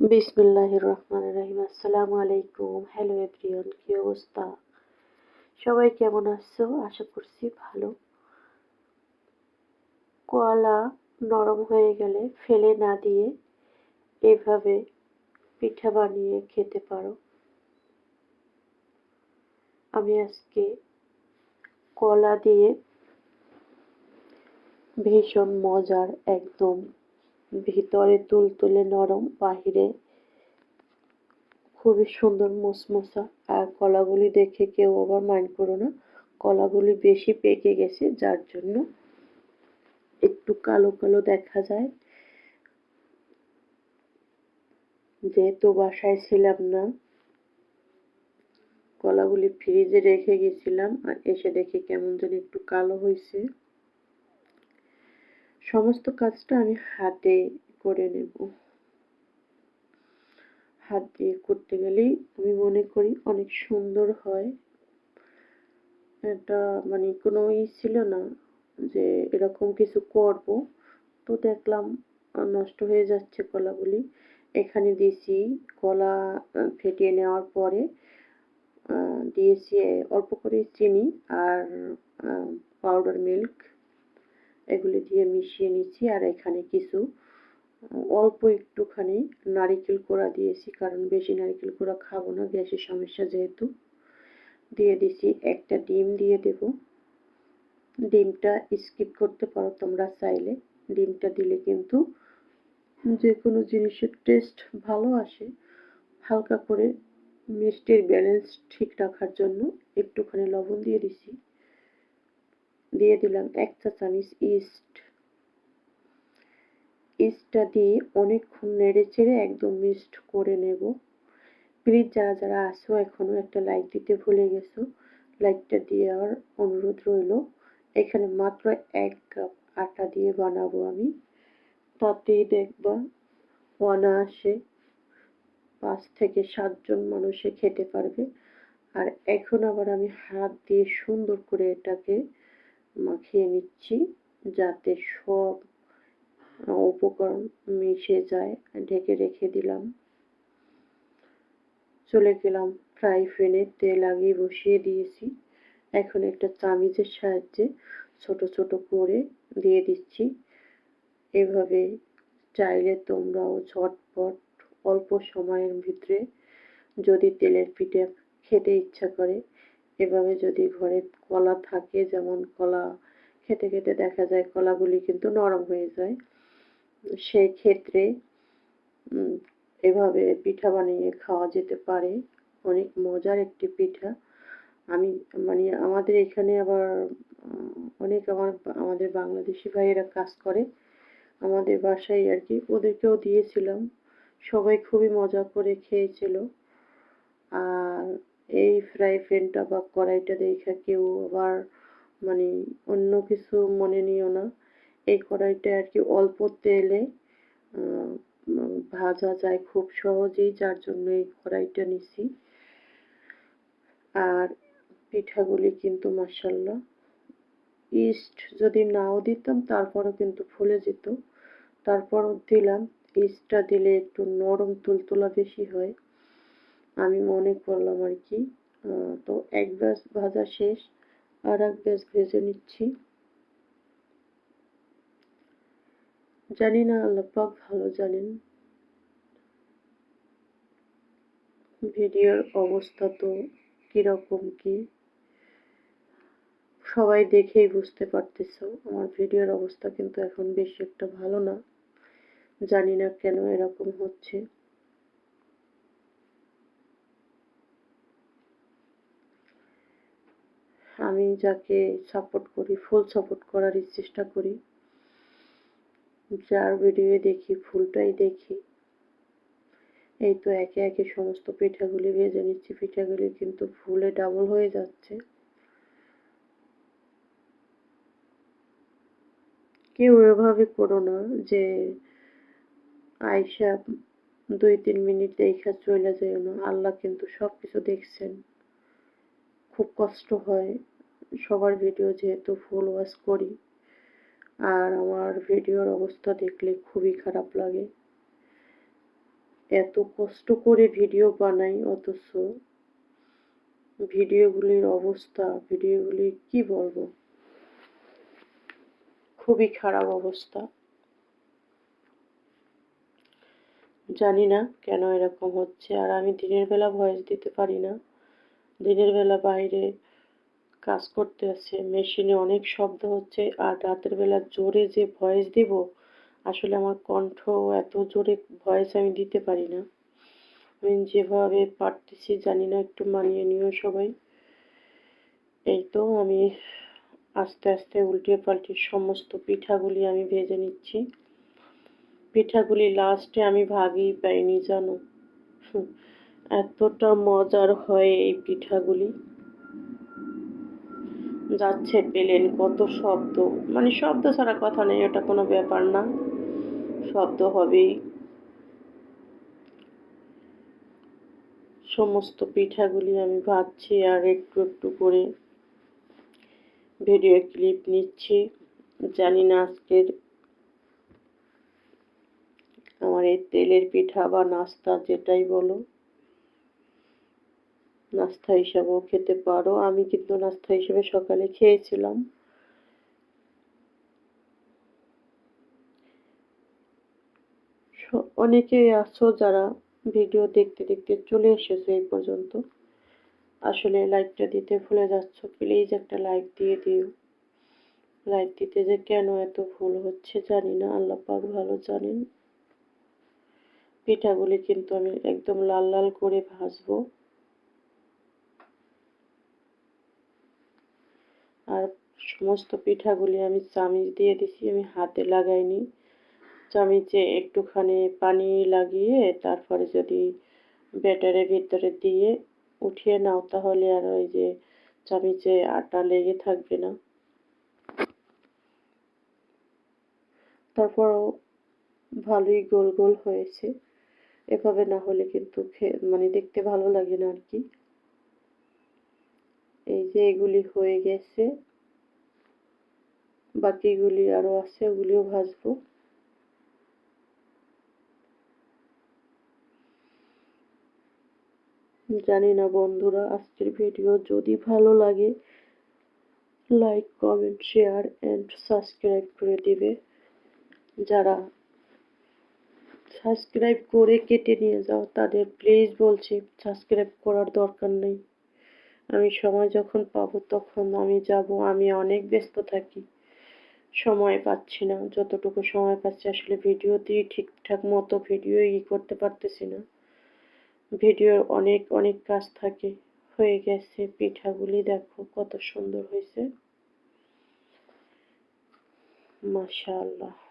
বিসমিল্লাহ রহমান রহিম। আসসালামু আলাইকুম। হ্যালো এভরিওয়ান কি অবস্থা? সবাই কেমন আছো? আশা করছি ভালো। কলা নরম হয়ে গেলে ফেলে না দিয়ে এভাবে পিঠা বানিয়ে খেতে পারো। আমি আজকে কলা দিয়ে ভীষণ মজার, একদম ভিতরে তুলতুলে নরম, বাহিরে খুবই সুন্দর মুসমুসা। আর কলাগুলি দেখে কেউ আবার মাইন্ড করো না, কলাগুলি বেশি পেকে গেছে, যার জন্য একটু কালো কালো দেখা যায়। যেহেতু বাসায় ছিলাম না, কলাগুলি ফ্রিজে রেখে গেছিলাম, আর এসে দেখে কেমন যেন একটু কালো হয়েছে সমস্ত কাজটা আমি হাতে করে নেব। হাত দিয়ে করতে গেলেই আমি মনে করি অনেক সুন্দর হয়। এটা মানে কোনো ই ছিল না যে এরকম কিছু করব। তো দেখলাম নষ্ট হয়ে যাচ্ছে কলাগুলি। এখানে দিয়েছি কলা ফেটিয়ে নেওয়ার পরে দিয়েছি অল্প করে চিনি আর পাউডার মিল্ক এগুলি দিয়ে মিশিয়ে নিচ্ছি, আর এখানে কিছু অল্প একটুখানি নারিকেল কোড়া দিয়েছি, কারণ বেশি নারিকেল কোড়া খাব না, গ্যাসের সমস্যা যেহেতু। দিয়ে দিছি একটা ডিম দিয়ে দেব। ডিমটা স্কিপ করতে পারো তোমরা চাইলে। ডিমটা দিলে কিন্তু যে কোনো জিনিসের টেস্ট ভালো আসে। হালকা করে মিষ্টির ব্যালেন্স ঠিক রাখার জন্য একটুখানি লবণ দিয়ে দিছি। দিয়ে দিলাম। এক চা চামচ ইস্ট। ইস্টটা দিয়ে অনেকক্ষণ নেড়ে চেড়ে একদম মিক্সড করে নেব। প্লিজ যারা যারা আসো এখনও একটা লাইক দিতে ভুলে গেছো লাইকটা দেওয়ার অনুরোধ রইল। এখানে মাত্র এক কাপ আটা দিয়ে বানাবো আমি। তাতেই দেখবা অনায়াসে পাঁচ থেকে সাতজন মানুষে খেতে পারবে। আর এখন আবার আমি হাত দিয়ে সুন্দর করে এটাকে মাখিয়ে নিচ্ছি যাতে সব উপকরণ মিশে যায়। ঢেকে রেখে দিলাম। চলে গেলাম ফ্রাই প্যানে। তেল লাগিয়ে বসিয়ে দিয়েছি। এখন একটা চামিচের সাহায্যে ছোট ছোট করে দিয়ে দিচ্ছি। এভাবে চাইলে তোমরাও ঝটপট অল্প সময়ের ভিতরে যদি তেলের পিঠে খেতে ইচ্ছা করে এভাবে যদি ঘরে কলা থাকে, যেমন কলা খেতে খেতে দেখা যায় কলাগুলি কিন্তু নরম হয়ে যায় সেই ক্ষেত্রে এভাবে পিঠা বানিয়ে খাওয়া যেতে পারে। অনেক মজার একটি পিঠা। আমি মানে আমাদের এখানে আবার অনেক আমার, আমাদের বাংলাদেশি ভাইয়েরা কাজ করে। আমাদের বাসায় আর কি ওদেরকেও দিয়েছিলাম। সবাই খুবই মজা করে খেয়েছিল। আর এই ফ্রাই প্যানটা বা কড়াইটা দেখা কেউ আবার মানে অন্য কিছু মনে নিও না। এই কড়াইটা আর কি অল্প তেলে ভাজা যায় খুব সহজেই, যার জন্য এই কড়াইটা নিছি। আর পিঠাগুলি কিন্তু মাসাল্লাহ ইস্ট যদি নাও দিতাম তারপরও কিন্তু ফুলে যেত। তারপরও দিলাম ইস্টটা দিলে একটু নরম তুলতুলা বেশি হয়। আমি মনে করলাম আর কি। তো এক ব্যাস ভাজা শেষ, আর এক ব্যাস ভেজে নিচ্ছি। জানি না আল্লাপাক ভালো জানেন। ভিডিওর অবস্থা তো কীরকম কি? সবাই দেখেই বুঝতে পারতেছ, আমার ভিডিওর অবস্থা কিন্তু এখন বেশি একটা ভালো না। জানি না কেন এরকম হচ্ছে। আমি যাকে সাপোর্ট করি ফুল সাপোর্ট করার চেষ্টা করি। যার ভিডিও দেখি, ফুলটাই দেখি। এই তো একে একে সমস্ত পিঠাগুলি ভেজে নিচ্ছি। পিঠাগুলি কিন্তু ফুলে ডাবল হয়ে যাচ্ছে। কেউ এভাবে করো না যে আয়সা দুই তিন মিনিট দেখা চলে যায় না। আল্লাহ কিন্তু সব কিছু দেখছেন। খুব কষ্ট হয় সবার ভিডিও যেহেতু ফুল ওয়াশ করি। আর আমার ভিডিওর অবস্থা দেখলে খুবই খারাপ লাগে। এত কষ্ট করে ভিডিও বানাই অথচ ভিডিওগুলির অবস্থা ভিডিওগুলি কি বলব? খুবই খারাপ অবস্থা। জানি না কেন এরকম হচ্ছে, আর আমি দিনের বেলা ভয়েস দিতে পারি না। দিনের বেলা বাইরে কাজ করতে আছে। মেশিনে অনেক শব্দ হচ্ছে আর রাতের বেলা জোরে যে ভয়েস দিব, আসলে আমার কণ্ঠ এত জোরে ভয়েস আমি দিতে পারি না। আমি যেভাবে পারতেছি জানি না, একটু মানিয়ে নিও সবাই। এই তো আমি আস্তে আস্তে উল্টে পাল্টে সমস্ত পিঠাগুলি আমি ভেজে নিচ্ছি। পিঠাগুলি লাস্টে আমি ভাগই পাইনি, জানো? এতটা মজার হয় এই পিঠাগুলি। যাচ্ছে পেলেন কত শব্দ। মানে শব্দ ছাড়া কথা নেই এটা কোনো ব্যাপার না। শব্দ হবেই। সমস্ত পিঠাগুলি আমি ভাজছি আর একটু একটু করে ভিডিও ক্লিপ নিচ্ছি। জানি না আজকের আমার এই তেলের পিঠা বা নাস্তা যেটাই বলো। নাস্তা হিসাবেও খেতে পারো। আমি কিন্তু নাস্তা হিসেবে সকালে খেয়েছিলাম। অনেকেই আছো যারা ভিডিও দেখতে দেখতে চলে এসেছ এই পর্যন্ত। আসলে লাইকটা দিতে ভুলে যাচ্ছ প্লিজ একটা লাইক দিয়ে দিও। লাইক দিতে যে কেন এত ভুল হচ্ছে জানি না, আল্লাহ পাক ভালো জানেন। পিঠাগুলি কিন্তু আমি একদম লাল লাল করে ভাজবো আর সমস্ত পিঠাগুলি আমি চামিচ দিয়ে দিছি, আমি হাতে লাগাইনি। চামিচে একটুখানি পানি লাগিয়ে তারপরে যদি ব্যাটারের ভিতরে দিয়ে উঠিয়ে নাও, তাহলে আর ওই যে চামিচে আটা লেগে থাকবে না। তারপরও ভালোই গোল গোল হয়েছে। এভাবে না হলে কিন্তু মানে দেখতে ভালো লাগে না আর কি। এই যে এগুলি হয়ে গেছে। বাকিগুলি আরও আছে, ওগুলিও ভাজবো। জানি না বন্ধুরা, আজকের ভিডিও যদি ভালো লাগে like comment share and subscribe করে দিবে। যারা সাবস্ক্রাইব করে কেটে নিয়ে যাও, তাদের প্লিজ বলছি সাবস্ক্রাইব করার দরকার নেই। আমি সময় যখন পাবো তখন আমি যাব, আমি অনেক ব্যস্ত থাকি। সময় পাচ্ছি না। যতটুকু সময় পাচ্ছি আসলে ভিডিও দিয়ে ঠিকঠাক মতো ভিডিও ই করতে পারতেছি না। ভিডিওর অনেক অনেক কাজ থাকে। হয়ে গেছে পিঠাগুলি, দেখো কত সুন্দর হয়েছে। মাশাআল্লাহ।